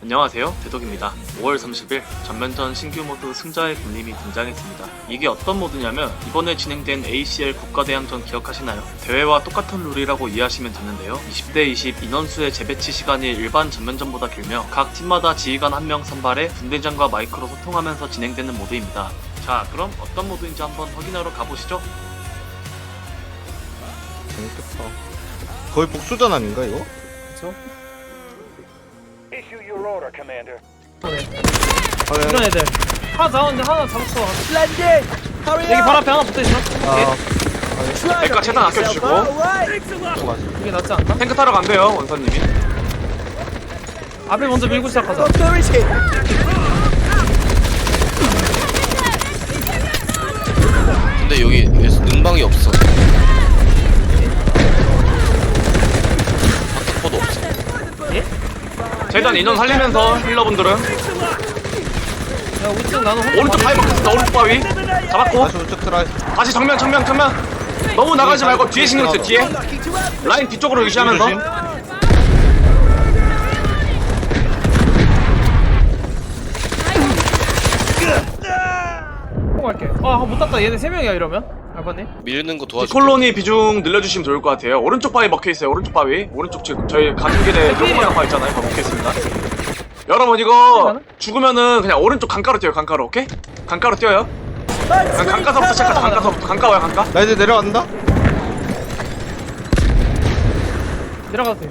안녕하세요 대독입니다 5월 30일 전면전 신규 모드 승자의 군림이 등장했습니다 이게 어떤 모드냐면 이번에 진행된 ACL 국가대항전 기억하시나요? 대회와 똑같은 룰이라고 이해하시면 되는데요 20대 20 인원수의 재배치 시간이 일반 전면전보다 길며 각 팀마다 지휘관 한 명 선발해 분대장과 마이크로 소통하면서 진행되는 모드입니다 자 그럼 어떤 모드인지 한번 확인하러 가보시죠 재밌겠다. 거의 복수전 아닌가 이거? 그쵸? Issue your order, Commander. 아, 이런 애들. 하나 잡았는데 하나 잡았어. 여기 바로 앞에 하나 붙어있어. 아, 백과 재단 아껴주시고. 이게 낫지 않나? 탱크 타러 간대요 원사님이. 앞에 먼저 밀고 시작하자. 근데 여기 능방이 없어. 바퀴포도 없어. 재단 인원 살리면서 힐러분들은. 야 우측 나는 오른쪽 바위 먹겠습니다. 오른쪽 바위. 잡았고. 다시 우측 트라이. 다시 정면 정면 정면. 너무 나가지 말고 뒤에 신경 쓰요 뒤에 라인 뒤쪽으로 유지하면서. 갈게 아못 땄다. 얘네 세 명이야 이러면 알바님? 밀는 거 도와줄게. 콜로니 비중 늘려주시면 좋을 것 같아요. 오른쪽 바위 먹혀 있어요. 오른쪽 바위. 오른쪽 지금 저희 가는 길에 조그만한 바위 있잖아요. 거기 먹혀 있습니다. 여러분 이거 죽으면은 그냥 오른쪽 강가로 뛰어요. 강가로 오케이? 강가로 뛰어요. 그냥 강가서부터 시작하자. 강가서부터. 강가 와요 강가. 나 이제 내려간다. 내려가도 돼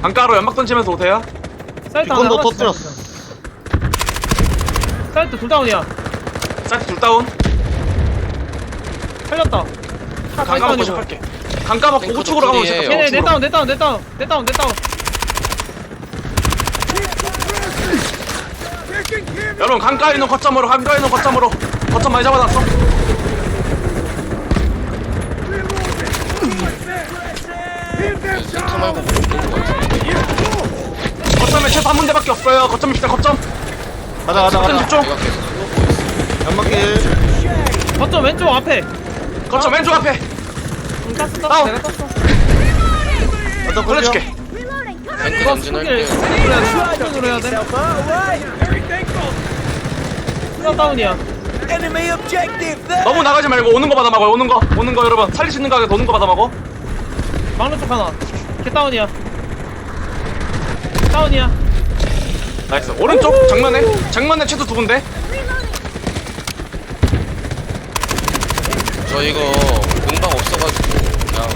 강가로 연막 던지면서 오세요. 사이트 하나 터뜨렸어. 사이트 둘 다운이야. 사이트 둘 다운 살렸다 강가 먹고 시작할게 강가 먹고 탱크 우측으로 가면 덕분이에요. 시작할게 얘네 내. 다운 내 다운 내 다운 내 다운 내 다운 여러분 강가에 있는 거점으로 강가에 있는 거점으로 거점 많이 잡아놨어 센터 말고 거. 거점에 최소 한 군데밖에 없어요 거점 입시다 거점 가자 가자 가자. 집중 내가 계속 쏘고 있어. 연막길. 거점 왼쪽 앞에 거점 왼쪽 앞에. 응, 땄어 땄어 다운. 내가 땄어. 어떤 걸려줄게. 탱크 이거 전진할게요. 해야 돼? 스나 다운이야. 너무 나가지 말고 오는 거 받아 먹어요. 오는 거. 오는 거 여러분. 살릴 수 있는 가게 오는 거 받아 먹어. 막루 쪽 하나. 걔 다운이야. 다운이야. 나이스. 오른쪽? 정면에? 정면에 최소 두 군데 저 이거 능방 없어가지고 그냥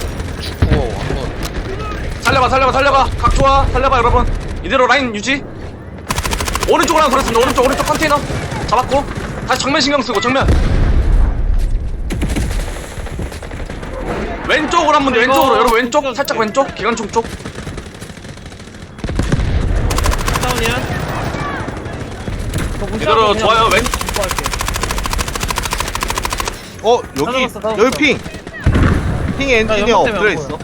죽고 한번. 살려봐 살려봐 살려봐. 각 좋아. 살려봐 여러분. 이대로 라인 유지. 오른쪽으로 하나 돌았습니다. 오른쪽 오른쪽 컨테이너. 잡았고. 다시 정면 신경 쓰고 정면. 왼쪽으로 한번 더, 왼쪽으로. 여러분 왼쪽? 살짝 왼쪽? 기관총 쪽? 다운이야? 이대로 좋아요. 왼 할게. 어 여기. 여기 핑. 핑 엔지니어 연막 때문에 엎드려 안 있어. 거기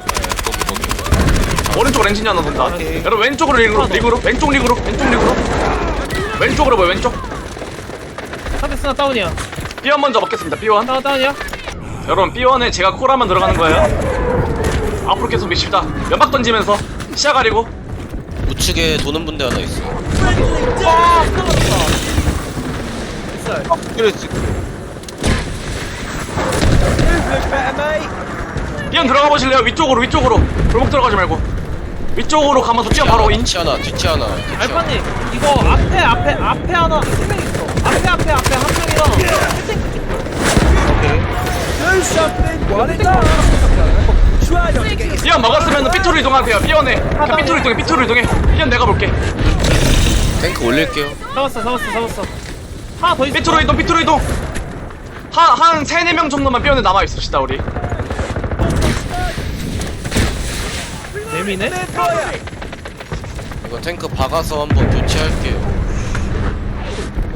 거기. 오른쪽 렌진이 하나 돈다 오케이. 여러분 왼쪽으로 리그로 리그로 왼쪽 리그로 왼쪽 리그로 왼쪽으로 뭐 왼쪽 상대 스나 다운이야 B1 먼저 먹겠습니다 B1 다운 다운이야 여러분 B1에 제가 콜하면 들어가는 거예요 앞으로 계속 미십다 연막 던지면서 시야 가리고 우측에 도는 분대 하나 있어. 와 끊어졌다 뱃살 엎드려 있 지. B1 들어가 보실래요? 위쪽으로 위쪽으로. 골목 들어가지 말고. 위쪽으로 가면서 뛰어 바로 인. 뒤치 하나, 뒤치 하나. 알파님 이거 앞에 앞에 앞에 하나 한 명 있어. 앞에 앞에 앞에 한 명이랑 B1 먹었으면 B투로 이동하세요. B1에 그냥 B투로 이동해 B투로 이동해. B1 내가 볼게. 탱크 올릴게요. 잡았어 잡았어 잡았어. 하나 더 있어. B투로 이동 B투로 이동 한 한 3, 4명 정도만 B1에 남아있읍시다 우리 재미네 이거 탱크 박아서 한번 교체할게요.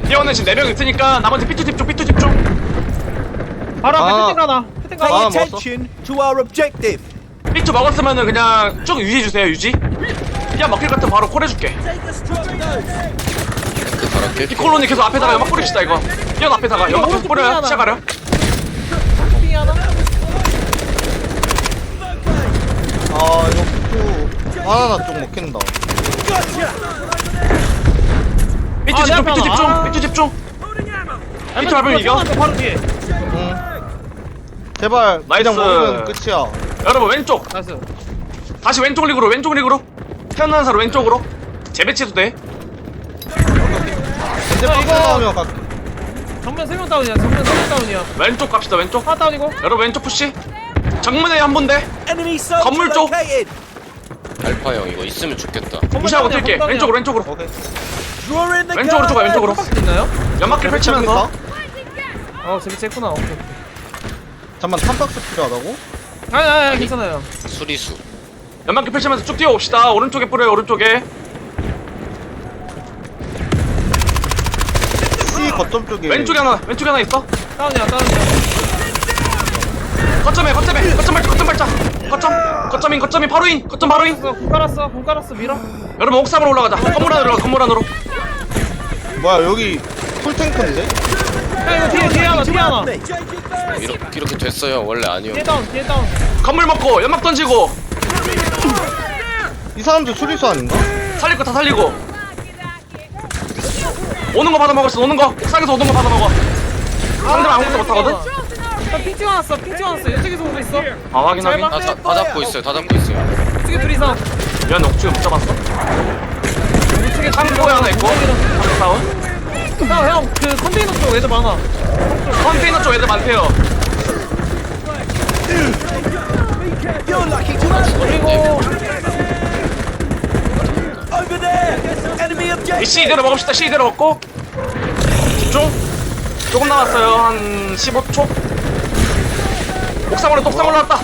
B1에 지금 4명 있으니까 나머지 B2 집중 B2 집중 바로 앞에 아. 하나 아 하나 attention to our objective. B2 먹었으면은 그냥 쭉 유지해주세요 유지 B1 먹힐 것 같으면 바로 콜해줄게. 이 콜론이 계속 앞에다가 연막 뿌립시다 이거. B1 앞에다가. 연막 계속 뿌려요. 하나? 아 이거 또 바나나 쪽 먹힌다. 비트 아, 집중 앞에 집중. 비트 집중. 비트 밟으면 이겨. 바로 뒤에. 응. 제발 나이스. 그냥 먹으면 끝이야. 여러분 왼쪽. 나이스. 다시 왼쪽 리그로 왼쪽 리그로. 태어나는 사람 왼쪽으로. 재배치해도 돼 이제 야, 이거- 나오면 각. 정면 3명 다운이야 정면 3명 다운이야. 왼쪽 갑시다 왼쪽. 하나 다운이고? 여러분 왼쪽 푸시. 정문에 한 Enemy soldier 건물 쪽. located. 알파 형 이거 있으면 좋겠다. 무시하고 뛸게. 왼쪽으로 왼쪽으로. 오케이. Draw in the 왼쪽으로 쪼가 왼쪽으로. 있나요? 연막길 펼치면서. 어 재밌지 했구나. 오케이 잠만 탐박스 필요하다고? 아니 아니 아니 괜찮아요. 수리수. 연막길 펼치면서 쭉 뛰어옵시다. 오른쪽에 뿌려요 오른쪽에 거점 쪽에. 왼쪽에 하나 왼쪽에 하나 있어 다운이야 다운이야 거점에 거점에 거점 발자 거점 발자 거점 거점인 거점인 바로인 거점 바로인 깔았어 공 깔았어 공 깔았어 밀어 여러분 옥상으로 올라가자 건물 안으로 올라가 건물 안으로 뭐야 여기 풀탱크인데? 야 이거 뒤에 뒤에 하나 뒤에 하나. 이렇게, 이렇게 됐어요. 원래 아니요. 뒤에 다운 뒤에 다운 건물 먹고 연막 던지고 이 사람도 수리수 아닌가? 살릴 거 다 살리고 오는 거 받아 먹었어 오는 거. 옥상에서 오는 거 받아 먹어. 상대방 아무것도 못하거든? 나 핑 찍어 놨어 핑 찍어 놨어. 이쪽에서 오고 있어. 아 확인 확인 잘 다, 다, 다 잡고 있어요. 다 잡고 있어요. 이쪽에 둘이서 야 옥주에 못 잡았어. 우측에 창고에 하나 있고 다운. 형형그 컨테이너 쪽 애들 많아. 컨테이너 쪽 애들 많대요. 그리고 over there. Enemy 이 objective. C 이대로 먹읍시다. C 이대로 먹고. 집중. 조금 남았어요. 한 15초. 옥상 올라 옥상 올라왔다.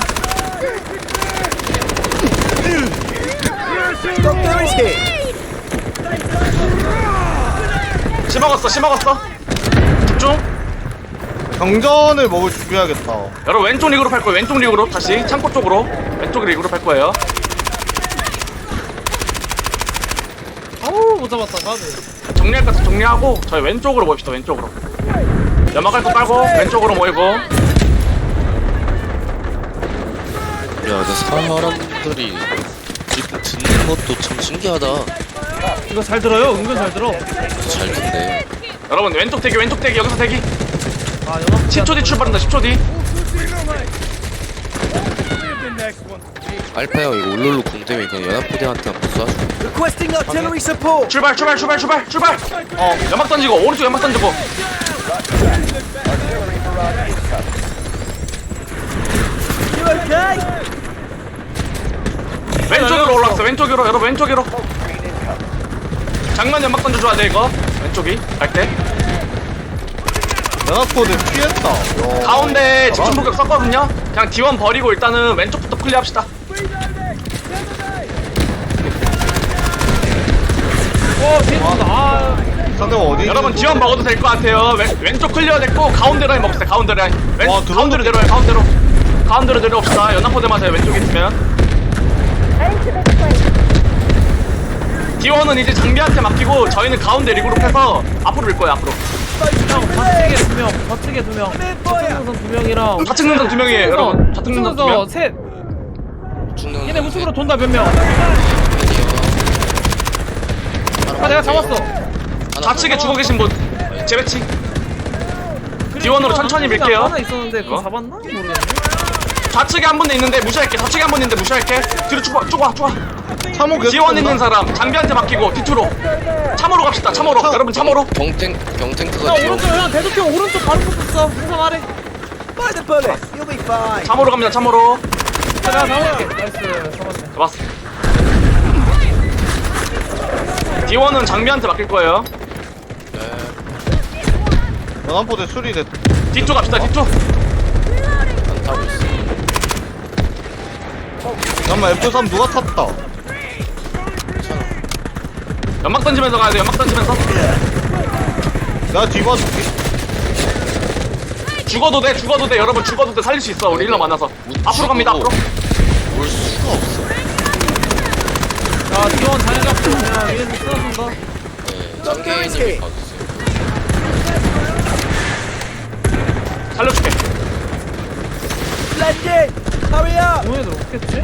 씨 먹었어 씨 먹었어. 집중. 경전을 먹을 준비해야겠다. 여러분 왼쪽 리그로 팔 거예요. 왼쪽 리그로. 다시 창고 쪽으로. 왼쪽 리그로 팔 거예요 아우 못 잡았다. 가드 정리할 거다 정리하고 저희 왼쪽으로 모입시다 왼쪽으로. 연막할 거 깔고 왼쪽으로 모이고. 야, 저 사람들이 지금 듣는 것도 참 신기하다. 이거 잘 들어요? 은근 잘 들어. 잘 듣네. 여러분 왼쪽 대기 왼쪽 대기 여기서 대기. 아 연합 10초 뒤 출발한다 10초 뒤 알파 형 이거 올롤로 공 때문에 그냥 연합부대한테 한번 쏴줘. Requesting artillery support. 출발 출발 출발 출발 출발 어 연막 던지고 오른쪽 연막 던지고 You okay? 왼쪽으로 올라왔어 왼쪽으로 여러분 왼쪽으로 장난 연막 던져줘야 돼 이거 왼쪽이 갈때 연합코드 피했다. 야. 가운데 집중 폭격 썼거든요 그냥 D1 버리고 일단은 왼쪽부터 클리어합시다 아 상대가 어디? 여러분 D1 먹어도 될 것 같아요. 왼, 왼쪽 클리어 됐고 가운데 라인 먹읍시다 가운데 라인 왼, 와. 가운데로 내려와요 가운데로. 가운데로 내려옵시다. 연합포대 맞아요 왼쪽에 있으면. D1은 이제 장비한테 맡기고 저희는 가운데 리그룹 해서 앞으로 밀 거예요 앞으로. 형 좌측에 두 명. 좌측에 두 명. 좌측 두 명이랑. 좌측 능선 두 명이에요 여러분. 좌측 능선 두 명. 셋 죽는 얘네 우측으로 돈다 몇명 아 내가 잡았어 좌측에 죽어 계신 분 재배치 D1으로 천천히 밀게요. 하나 있었는데 그거 어? 잡았나? 모르겠네 좌측에 한 분 있는데 무시할게 좌측에 한 분 있는데 무시할게 뒤로 쭉 와, 쭉 와, 쭉 와. 참호 계속 지원. 있는 사람 장비한테 맡기고 뒤투로 참호로 갑시다 참호로 참- 여러분 참호로 경탱 경탱크가 야 뛰어. 오른쪽 형 대도형 오른쪽 바로 붙었어 항상 아래 By the bullet. You'll be fine. 참호로 갑니다 참호로 자, 내가 잡아볼게 나이스 잡았네 잡았어 D1은 장비한테 맡길 거예요 연합코드 수리됐. 뒤쪽 갑시다 뒤쪽 안 타고 있어. 잠깐만 F3 누가 탔다. 연막 던지면서 가야 돼 연막 던지면서 내가 뒤봐줄게. 죽어도 돼 죽어도 돼 여러분 죽어도 돼 살릴 수 있어 우리 일러 만나서 앞으로 갑니다 앞으로 올 수가 없어. 야 지원 잘 잡고 야 위에서 쓰러진다 네, 짱게이님이 봐주세요. 살려줄게. Hurry up. 공연들 없겠지?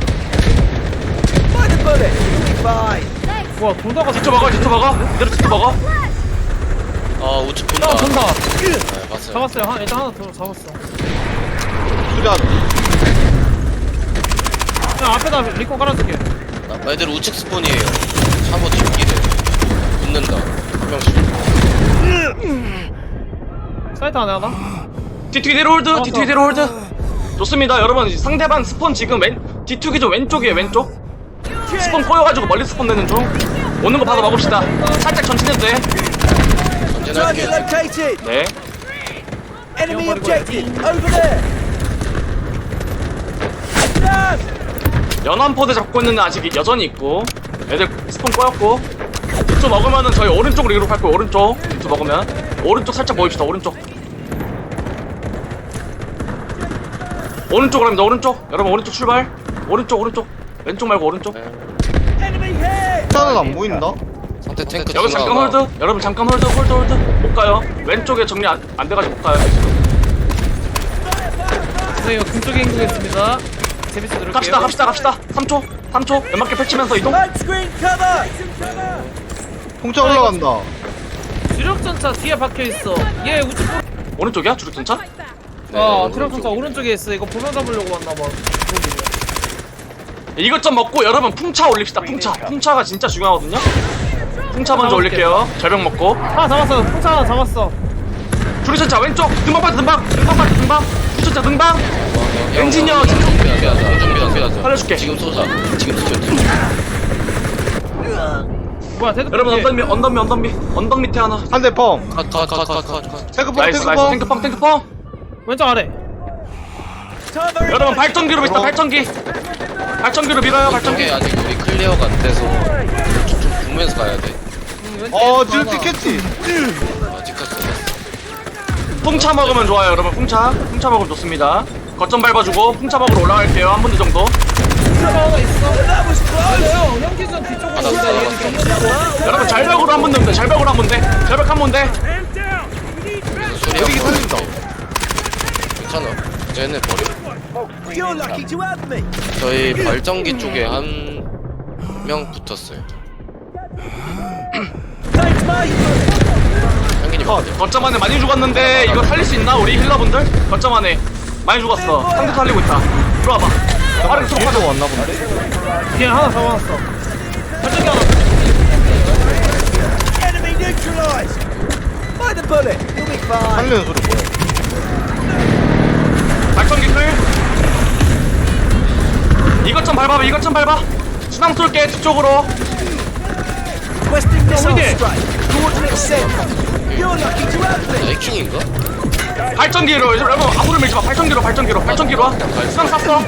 You'll be fine. 뭐야 돌다가 뒤쪽 먹어 뒤쪽 먹어 이대로 뒤쪽 먹어 아 우측 본다. 야 본다. 네 봤어요. 잡았어요. 한, 일단 하나 더 잡았어. 수자 야 앞에다 리코 깔아줄게. 아, 애들 우측 스폰이에요. 차고 뒷길에 붙는다. 한 명씩 사이트 안에 하나? 뒤튀기대로 홀드 뒤튀기대로 홀드. 좋습니다 여러분. 상대방 스폰 지금 왼 뒤투기 좀 왼쪽이에요 왼쪽. 스폰 꼬여가지고 멀리 스폰 내는 중. 오는 거 봐서 막읍시다. 살짝 전진해도 돼 Target located. 네. Enemy objective. Over there. 연안 포대 잡고 있는 애 아직 여전히 있고 애들 스폰 꼬였고 뒷투 먹으면은 저희 오른쪽으로 이로 갈 거예요 오른쪽 뒷투 먹으면 오른쪽 살짝 모입시다 오른쪽 오른쪽으로 합니다 오른쪽 여러분 오른쪽 출발 오른쪽 오른쪽 왼쪽 말고 오른쪽 Enemy here. 수자는 안 보인다 상대 탱크 여러분 잠깐 홀드. 여러분 잠깐 홀드 홀드 홀드. 못 가요. 왼쪽에 정리 안, 안 돼가지고 못 가요. 네 이거 금쪽에 인구겠습니다. 재밌어 들을게요. 갑시다 갑시다 갑시다. 3초 3초. 연막기 펼치면서 이동. 통짜 올라간다. 주력전차 뒤에 박혀있어. 얘 우측 볼- 오른쪽이야? 주력전차? 네, 어. 주력전차 오른쪽에 있어. 이거 보면 잡으려고 왔나봐. 이것 좀 먹고 여러분 풍차 올립시다 풍차. 풍차가 진짜 중요하거든요 풍차 먼저 올릴게요 절벽 먹고 하나 잡았어 풍차 하나 잡았어 주력전차 왼쪽 등방 빠져 등방 등방 빠져 등방 주력전차 등방 야, 엔지니어 준비하자 준비하자 살려줄게. 지금 쏘자 지금 쏘자 뭐야 대도 여러분 언덕 밑 언덕 밑 언덕 밑에 하나 한 대 펑 나이스 나이스 테크펑 탱크펑 탱크펑 왼쪽 아래. 여러분 발전기로 밀다 발전기 발전기로 밀어요 발전기 아직 우리 클리어가 안 돼서 좀, 좀 보면서 가야 돼 어. 티켓지 아직까지 풍차 먹으면 좋아요 여러분. 풍차 풍차 먹으면 좋습니다. 거점 밟아주고 풍차 먹으러 올라갈게요. 한 분대 정도. 하나 있어? 형 뒤쪽으로 얘는 경련하고 여러분 절벽으로 한 분대 절벽으로 한 분대 절벽 한 분대 소리 여기 살린다 괜찮아. 쟤네 버려. You're lucky to have me. 저희 발전기 쪽에 한 명 붙었어요 어, 거점 안에 많이 죽었는데 이거 살릴 수 있나 우리 힐러분들? 거점 안에 많이 죽었어. 상대 살리고 있다. 들어와봐. 빠르게 쏙 뒤에서 빠져 왔나 본데? 뒤에 하나 잡아놨어. 발전기 하나 Enemy neutralized. By the bullet. You'll be fine. 살리는 소리 뭐야 발전기 클 이것 좀 밟아봐 이것 좀 밟아. 수당 쏠게 뒤쪽으로 Western missile strike. Coordinate set. You're lucky to have 나 me. 액충인가? 발전기로. 이제 여러분 앞으로 밀지 마. 발전기로 발전기로 발전기로. 와 쐈어.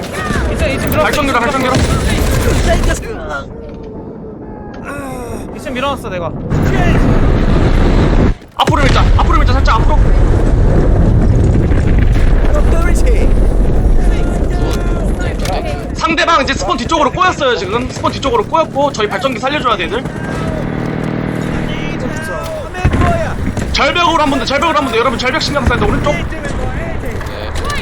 이제 이제 밀어. 발전기로 발전기로. Take us. 이제 밀어놨어 내가. 앞으로 밀자. 앞으로 밀자. 살짝 앞으로. Doctor is here. 상대방 이제 스폰 뒤쪽으로 꼬였어요 지금. 스폰 뒤쪽으로 꼬였고 저희 발전기 살려줘야 돼 애들 I'm in for you. 절벽으로 한 분대 절벽으로 한 분대 여러분 절벽 신경 써야 돼. 오른쪽. 네. 분들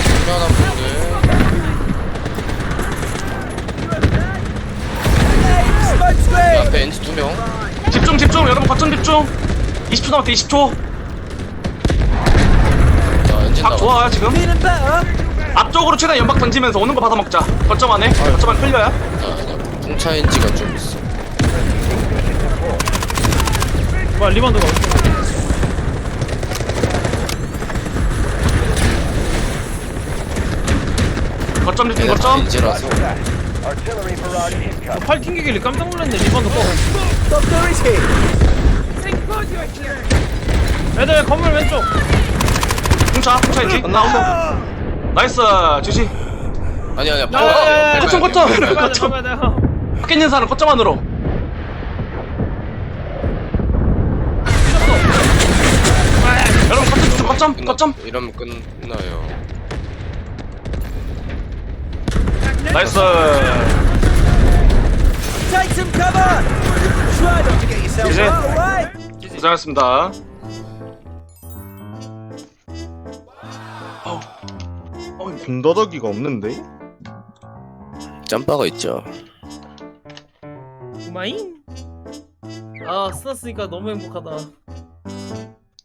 이. 앞에 엔지 두 명. 집중 집중. 여러분 거점 집중. 20초 남았대 20초. 자 엔진 각 나와. 좋아요 지금? better? 앞쪽으로 최대한 연막 던지면서 오는 거 받아 먹자. 거점 안에. 거점 안에 클려야 풍차 엔지가 좀 있어. 뭐야 리반드가 어딨 거점 얘네 다 거점. 팔 튕기길래 깜짝 놀랐네 리반드 꺼. 애들 건물 왼쪽. 풍차 풍차 있지? 나 온다. 나이스 지시. 아니 아니야 야, 야, 야, 야, 거점 야, 거점. 돼, 거점 돼. 밖에 있는 사람 거점 안으로. 여러분 거점 거점 거점. 이러면 끝나요 나이스 Take some cover. Try not to get blown away. 고생하셨습니다. 군더더기가 없는데? 짬바가 있죠. 마잉? 아 쓰났으니까 너무 행복하다